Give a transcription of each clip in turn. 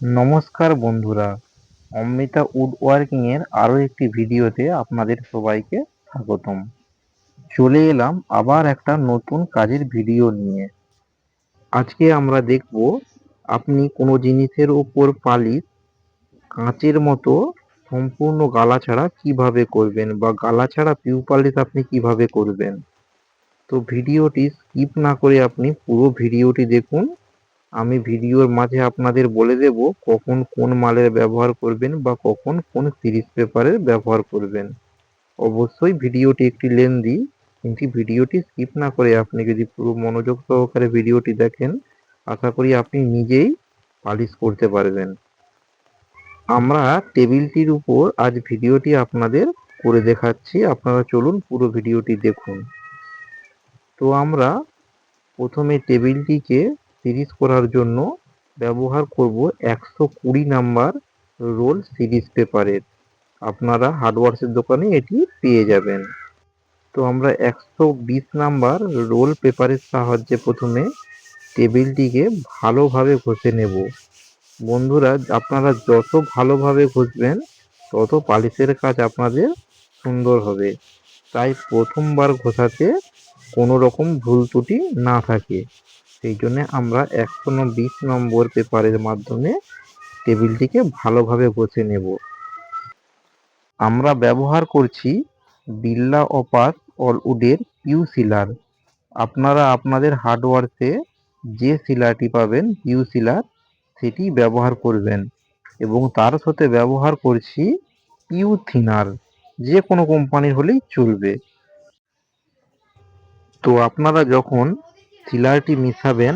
নমস্কার বন্ধুরা, Amrita would working এর আরও একটি ভিডিওতে আপনাদের সবাইকে স্বাগতম। চলে এলাম আবার একটা নতুন কাজের ভিডিও নিয়ে। আজকে আমরা দেখব আপনি কোনো জিনিসের ওপর পালিশ, কাঁচের মতো সম্পূর্ণ গালা ছাড়া কীভাবে করবেন বা গালা ছাড়া পিউ পালিশ আপনি কীভাবে করবেন। তো ভিডিওটি স্কিপ না করে আপনি পুরো ভিডিওটি দেখুন। আমি ভিডিওর মাঝে আপনাদের বলে দেব কখন কোন মালের ব্যবহার করবেন বা কখন কোন সিরিজ পেপারের ব্যবহার করবেন। অবশ্যই ভিডিওটি একটি লেন্দি, কিন্তু ভিডিওটি স্কিপ না করে আপনি যদি পুরো মনোযোগ সহকারে ভিডিওটি দেখেন, আশা করি আপনি নিজেই পালিশ করতে পারবেন। আমরা টেবিলটির উপর আজ ভিডিওটি আপনাদের করে দেখাচ্ছি। আপনারা চলুন পুরো ভিডিওটি দেখুন। তো আমরা প্রথমে টেবিলটিকে সিরিজ করার জন্য ব্যবহার করব একশো কুড়ি নাম্বার রোল সিরিজ পেপারের। আপনারা হার্ডওয়ার্সের দোকানে এটি পেয়ে যাবেন। তো আমরা একশো বিশ নাম্বার রোল পেপারের সাহায্যে প্রথমে টেবিলটিকে ভালোভাবে ঘষে নেব। বন্ধুরা, আপনারা যত ভালোভাবে ঘষবেন, তত পালিশের কাজ আপনাদের সুন্দর হবে। তাই প্রথমবার ঘষাতে কোনো রকম ভুল ত্রুটি না থাকে। সেই জন্য আমরা একশো বিশ নম্বর পেপারের মাধ্যমে টেবিলটিকে ভালোভাবে বসে নেব। আমরা ব্যবহার করছি বিল্লা অপাস অলউডের পিউ সিলার। আপনারা আপনাদের হার্ডওয়ার্সে যে সিলারটি পাবেন, পিউ সিলার, সেটি ব্যবহার করবেন এবং তার সাথে ব্যবহার করছি পিউ থিনার। যে কোনো কোম্পানির হলেই চলবে। তো আপনারা যখন সিলারটি মিশাবেন,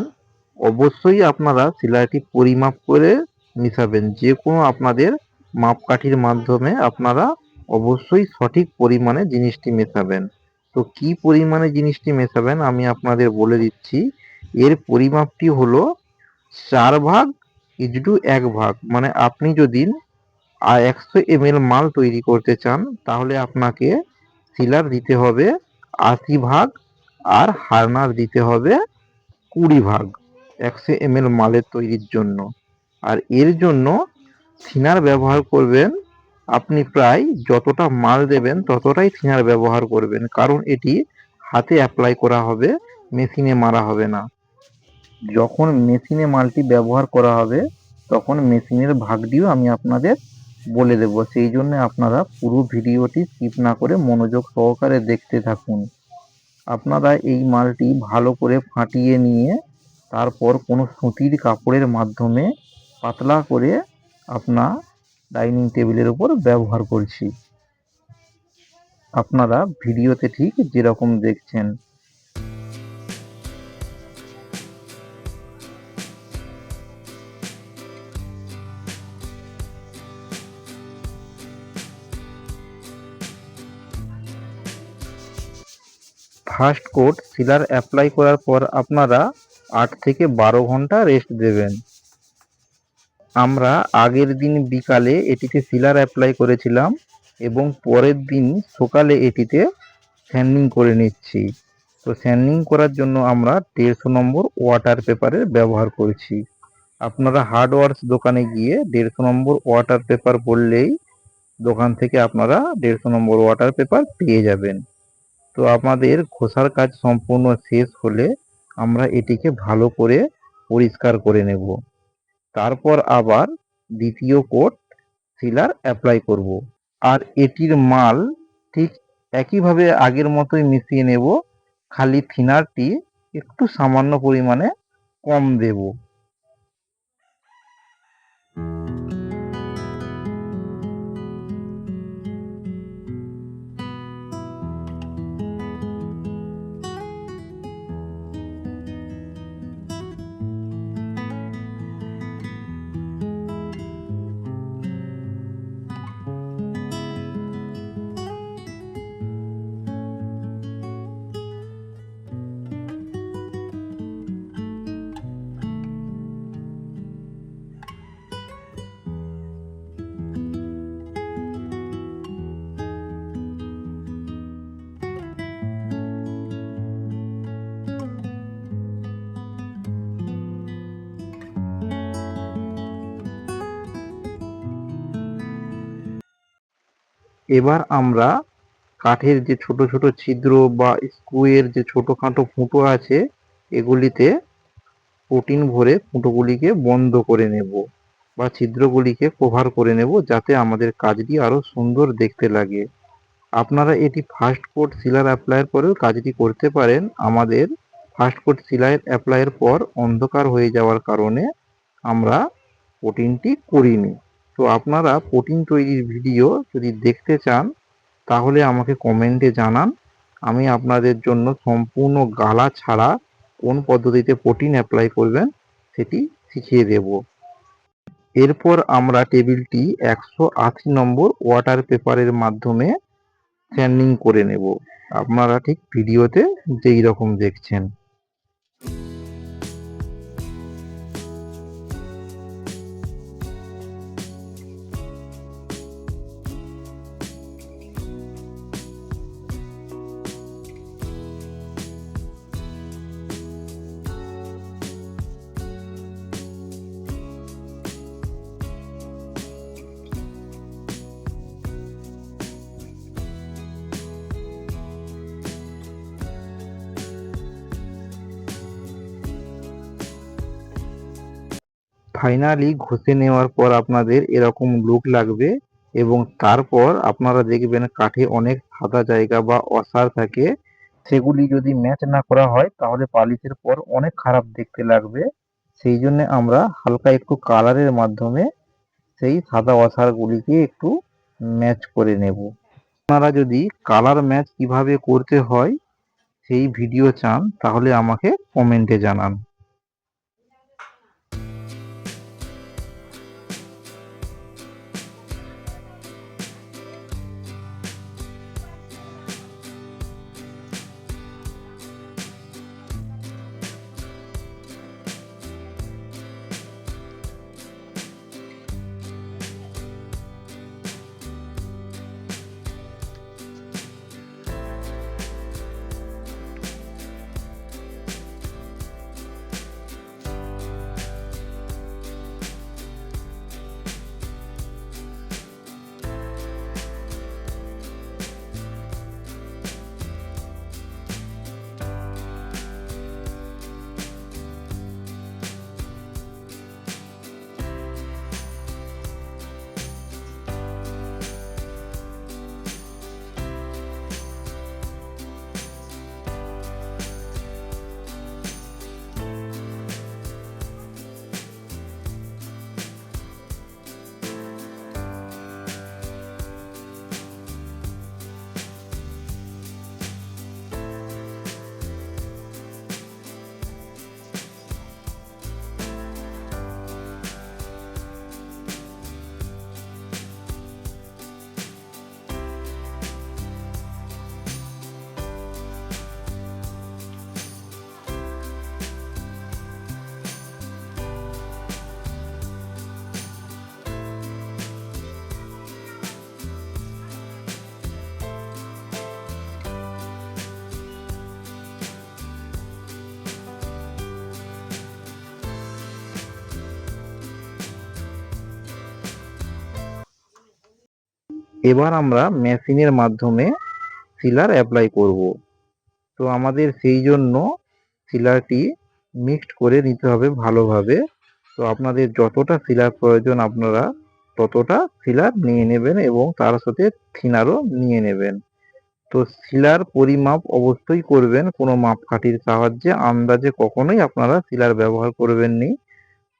অবশ্যই আপনারা সিলারটি পরিমাপ করে মিশাবেন। যে কোনো আপনাদের মাপকাঠির মাধ্যমে আপনারা অবশ্যই সঠিক পরিমাণে জিনিসটি মেশাবেন। তো কি পরিমাণে জিনিসটি মেশাবেন আমি আপনাদের বলে দিচ্ছি। এর পরিমাপটি হলো চার ভাগ ইজডু এক ভাগ। মানে আপনি যদি একশো এম মাল তৈরি করতে চান, তাহলে আপনাকে সিলার দিতে হবে আশি ভাগ আর হার্নার দিতে হবে কুড়ি ভাগ। একশো এম মালের তৈরির জন্য। আর এর জন্য থিনার ব্যবহার করবেন, আপনি প্রায় যতটা মাল দেবেন ততটাই থিনার ব্যবহার করবেন। কারণ এটি হাতে অ্যাপ্লাই করা হবে মেশিনে মারা হবে না। যখন মেশিনে মালটি ব্যবহার করা হবে, তখন মেশিনের ভাগটিও আমি আপনাদের বলে দেব। সেই জন্য আপনারা পুরো ভিডিওটি স্কিপ না করে মনোযোগ সহকারে দেখতে থাকুন। আপনারা এই মালটি ভালো করে ফাটিয়ে নিয়ে, তারপর কোনো সুতির কাপড়ের মাধ্যমে পাতলা করে আপনার ডাইনিং টেবিলের উপর ব্যবহার করছি। আপনারা ভিডিওতে ঠিক যেরকম দেখছেন। ফার্স্ট কোট সিলার অ্যাপ্লাই করার পর আপনারা আট থেকে বারো ঘণ্টা রেস্ট দেবেন। আমরা আগের দিন বিকালে এটিতে সিলার অ্যাপ্লাই করেছিলাম এবং পরের দিন সকালে এটিতে স্যান্ডিং করে নিচ্ছি। তো স্যান্ডিং করার জন্য আমরা দেড়শো নম্বর ওয়াটার পেপারের ব্যবহার করছি। আপনারা হার্ডওয়ার্স দোকানে গিয়ে দেড়শো নম্বর ওয়াটার পেপার বললেই দোকান থেকে আপনারা দেড়শো নম্বর ওয়াটার পেপার পেয়ে যাবেন। তো আমাদের ঘষার কাজ সম্পূর্ণ শেষ হলে আমরা এটিকে ভালো করে পরিষ্কার করে নেব। তারপর আবার দ্বিতীয় কোট সিলার অ্যাপ্লাই করব। আর এটির মাল ঠিক একইভাবে আগের মতোই মিশিয়ে নেব। খালি থিনারটি একটু সামান্য পরিমাণে কম দেব। এবার আমরা কাঠের যে ছোট ছোট ছিদ্র বা স্কুয়ের যে ছোটখাটো ফুটো আছে, এগুলিতে প্রোটিন ভরে ফুটোগুলিকে বন্ধ করে নেব বা ছিদ্রগুলিকে কভার করে নেব যাতে আমাদের কাজটি আরও সুন্দর দেখতে লাগে। আপনারা এটি ফার্স্ট কোট সিলার অ্যাপ্লাইয়ের পরেও কাজটি করতে পারেন। আমাদের ফার্স্ট কোট সিলার অ্যাপ্লাইয়ের পর অন্ধকার হয়ে যাওয়ার কারণে আমরা প্রোটিনটি করিনি। তো আপনারা প্রোটিন তৈরির ভিডিও যদি দেখতে চান, তাহলে আমাকে কমেন্টে জানান। আমি আপনাদের জন্য সম্পূর্ণ গালা ছাড়া কোন পদ্ধতিতে প্রোটিন অ্যাপ্লাই করবেন সেটি শিখিয়ে দেব। এরপর আমরা টেবিলটি একশো আশি নম্বর ওয়াটার পেপারের মাধ্যমে স্যান্ডিং করে নেব। আপনারা ঠিক ভিডিওতে যেই রকম দেখছেন। ফাইনালি ঘষে নেওয়ার পর আপনাদের এরকম লুক লাগবে এবং তারপর আপনারা দেখবেন কাঠে অনেক সাদা জায়গা বা অসার থাকে। সেগুলি যদি ম্যাচ না করা হয়, তাহলে পালিশের পর অনেক খারাপ দেখতে লাগবে। সেই জন্য আমরা হালকা একটু কালারের মাধ্যমে সেই সাদা অসারগুলিকে একটু ম্যাচ করে নেব। আপনারা যদি কালার ম্যাচ কীভাবে করতে হয়, সেই ভিডিও চান, তাহলে আমাকে কমেন্টে জানান। এবার আমরা মেশিনের মাধ্যমে সিলার অ্যাপ্লাই করব। তো আমাদের সেই জন্য সিলারটি মিক্সড করে নিতে হবে ভালোভাবে। তো আপনাদের যতটা সিলার প্রয়োজন আপনারা ততটা সিলার নিয়ে নেবেন এবং তার সাথে থিনারও নিয়ে নেবেন। তো শিলার পরিমাপ অবশ্যই করবেন, কোনো মাপকাঠির সাহায্যে। আন্দাজে কখনোই আপনারা শিলার ব্যবহার করবেন নি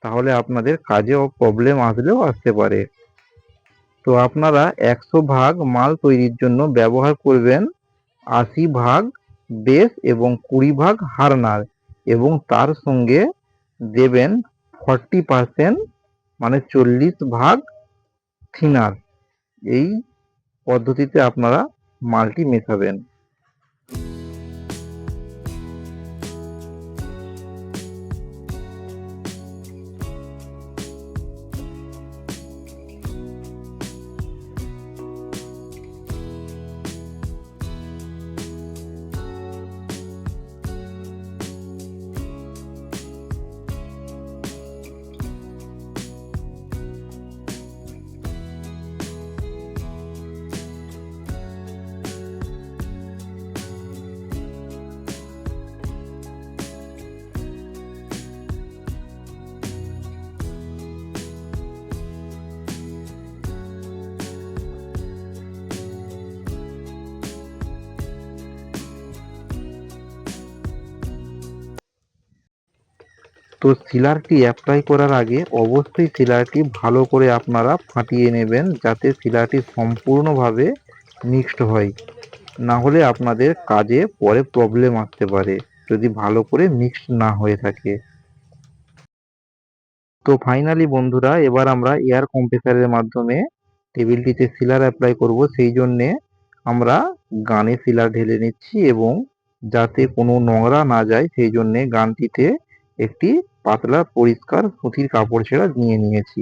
তাহলে আপনাদের কাজে প্রবলেম আসলেও আসতে পারে। তো আপনারা একশো ভাগ মাল তৈরির জন্য ব্যবহার করবেন আশি ভাগ বেস এবং কুড়ি ভাগ হারনার এবং তার সঙ্গে দেবেন ফর্টি পারসেন্ট মানে চল্লিশ ভাগ থিনার। এই পদ্ধতিতে আপনারা মালটি মেশাবেন। তো সিলারটি অ্যাপ্লাই করার আগে অবশ্যই সিলারটি ভালো করে আপনারা ফাটিয়ে নেবেন যাতে সিলারটি সম্পূর্ণভাবে মিক্সড হয়। না হলে আপনাদের কাজে পরে প্রবলেম আসতে পারে, যদি ভালো করে মিক্সড না হয়ে থাকে। তো ফাইনালি বন্ধুরা, এবার আমরা এয়ার কম্প্রেসারের মাধ্যমে টেবিলটিতে সিলার অ্যাপ্লাই করব। সেই জন্যে আমরা গানে সিলার ঢেলে নিচ্ছি এবং যাতে কোনো নোংরা না যায়, সেই জন্যে গানটিতে একটি পাতলা পরিষ্কার সুতির কাপড় ছেঁড়া নিয়ে নিয়েছি।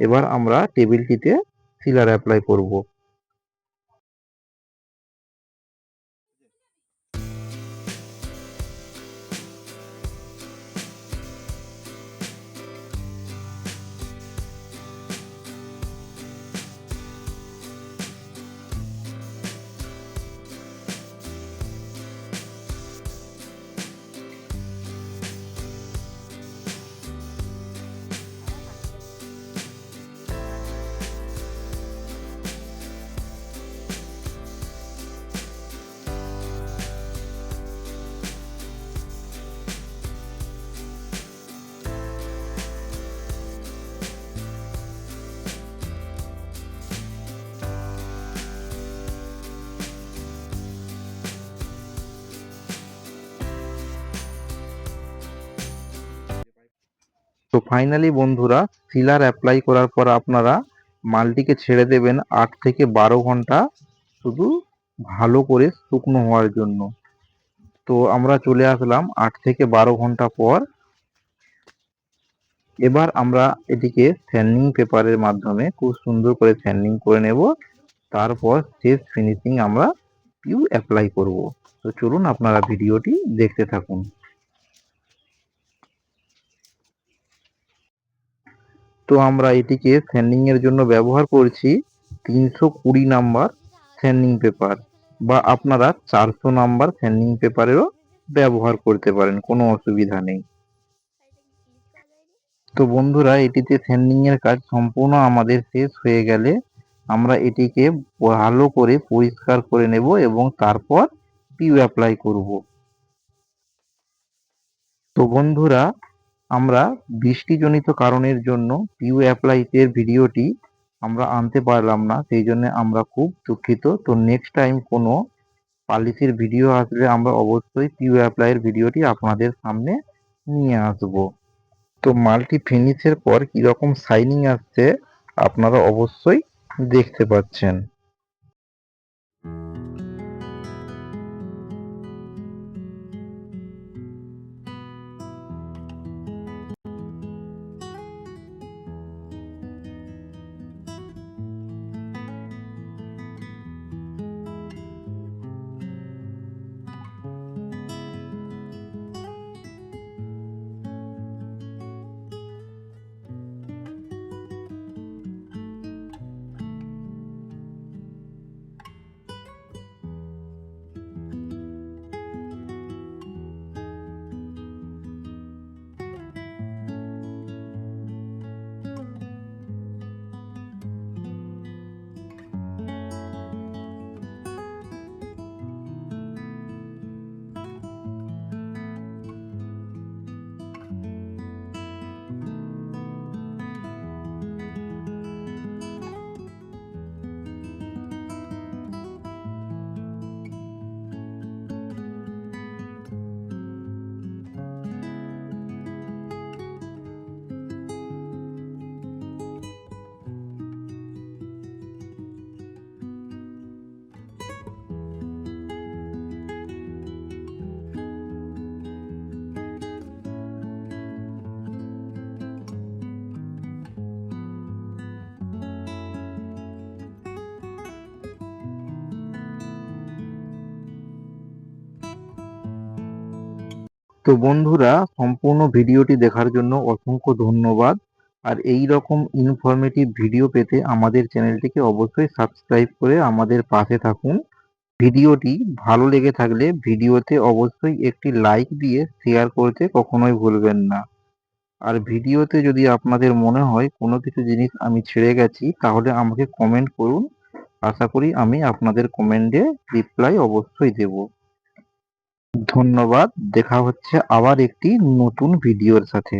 এবার আমরা টেবিলটিতে সিলার অ্যাপ্লাই করব। তো ফাইনালি বন্ধুরা সিলার অ্যাপ্লাই করার পর আপনারা মালটিকে ছেড়ে দেবেন আট থেকে বারো ঘণ্টা শুধু ভালো করে শুকনো হওয়ার জন্য। তো আমরা চলে আসলাম আট থেকে বারো ঘণ্টা পর। এবার আমরা এটিকে স্যান্ডিং পেপারের মাধ্যমে খুব সুন্দর করে স্যান্ডিং করে নেব। তারপর শেষ ফিনিশিং আমরা পিউ অ্যাপ্লাই করব। তো চলুন আপনারা ভিডিওটি দেখতে থাকুন। তো আমরা এটিকে স্যান্ডিং এর জন্য ব্যবহার করছি তিনশো কুড়ি নাম্বার স্যান্ডিং পেপার বা আপনারা চারশো নাম্বার স্যান্ডিং পেপারেরও ব্যবহার করতে পারেন, কোনো অসুবিধা নেই। তো বন্ধুরা, এটিতে স্যান্ডিং এর কাজ সম্পূর্ণ আমাদের শেষ হয়ে গেলে আমরা এটিকে ভালো করে পরিষ্কার করে নেব এবং তারপর পিউ অ্যাপ্লাই করব। তো বন্ধুরা আমরা বৃষ্টিজনিত কারণের জন্য পিউ অ্যাপ্লাইটের ভিডিওটি আমরা আনতে পারলাম না, সেই জন্য আমরা খুব দুঃখিত। তো নেক্সট টাইম কোনো পালিশের ভিডিও আসলে আমরা অবশ্যই পিউ অ্যাপ্লাইয়ের ভিডিওটি আপনাদের সামনে নিয়ে আসব। তো মাল্টি ফিনিশের পর কীরকম শাইনিং আসছে আপনারা অবশ্যই দেখতে পাচ্ছেন। তো বন্ধুরা, সম্পূর্ণ ভিডিওটি দেখার জন্য অসংখ্য ধন্যবাদ। আর এই রকম ইনফরমেটিভ ভিডিও পেতে আমাদের চ্যানেলটিকে অবশ্যই সাবস্ক্রাইব করে আমাদের পাশে থাকুন। ভিডিওটি ভালো লেগে থাকলে ভিডিওতে অবশ্যই একটি লাইক দিয়ে শেয়ার করতে কখনোই ভুলবেন না। আর ভিডিওতে যদি আপনাদের মনে হয় কোনো কিছু জিনিস আমি ছেড়ে গেছি, তাহলে আমাকে কমেন্ট করুন। আশা করি আমি আপনাদের কমেন্টে রিপ্লাই অবশ্যই দেব। ধন্যবাদ। দেখা হচ্ছে আবার একটি নতুন ভিডিওর সাথে।